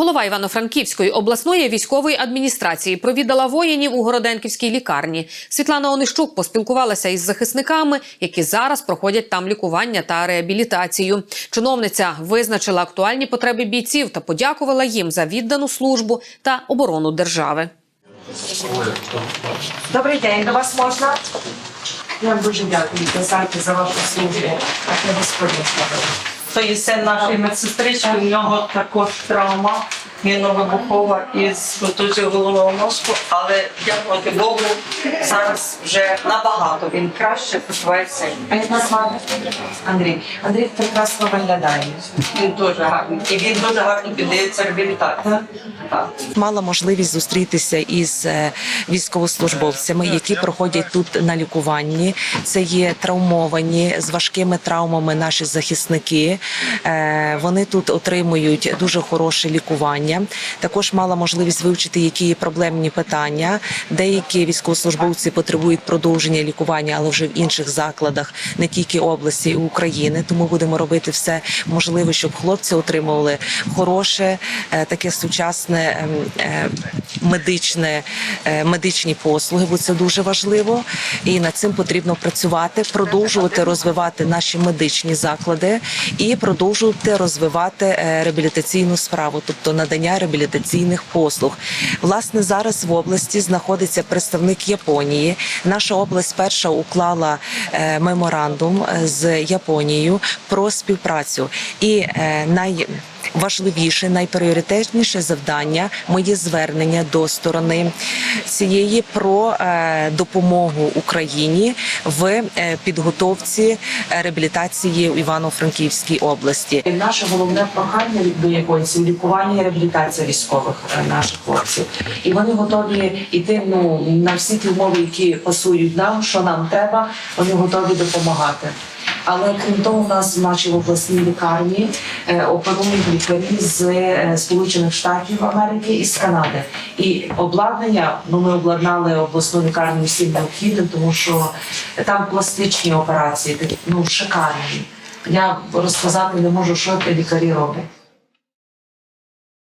Голова Івано-Франківської обласної військової адміністрації провідала воїнів у Городенківській лікарні. Світлана Онищук поспілкувалася із захисниками, які зараз проходять там лікування та реабілітацію. Чиновниця визначила актуальні потреби бійців та подякувала їм за віддану службу та оборону держави. Добрий день, до вас можна? Я вам дуже дякую за вашу службу. Господь То є син нашої медсестрички, у нього також травма міновибухова із контузією головного мозку, але дякувати Богу, зараз вже набагато він краще почувається. А? Андрій. Андрій прекрасно виглядає. Він дуже гарний. І він дуже гарно піддається реабілітації. Мала можливість зустрітися із е, військовослужбовцями, які проходять тут на лікуванні. Це є травмовані з важкими травмами наші захисники. Е, Вони тут отримують дуже хороше лікування. Також мала можливість вивчити, які є проблемні питання. Деякі військовослужбовці потребують продовження лікування, але вже в інших закладах, не тільки області України. Тому будемо робити все можливе, щоб хлопці отримували хороше, е, таке сучасне ем, е, медичне, е, медичні послуги, бо це дуже важливо. І над цим потрібно працювати, продовжувати розвивати наші медичні заклади і продовжувати розвивати реабілітаційну справу, тобто надання реабілітаційних послуг. Власне, зараз в області знаходиться представник Японії. Наша область перша уклала е, меморандум е, з Японією про співпрацю. І е, най Важливіше, найпріоритетніше завдання моє звернення до сторони цієї про е, допомогу Україні в е, підготовці е, реабілітації в Івано-Франківській області. Наше головне прохання до японців лікування і реабілітація військових наших хлопців. І вони готові йти ну, на всі ті умови, які пасують нам, що нам треба, вони готові допомагати. Але крім того, в нас в обласні лікарні е, оперують лікарі з е, Сполучених Штатів Америки і з Канади. І обладнання, ну ми обладнали обласну лікарню всім необхідним, тому що там пластичні операції, ну шикарні. Я розказати не можу, що лікарі роблять.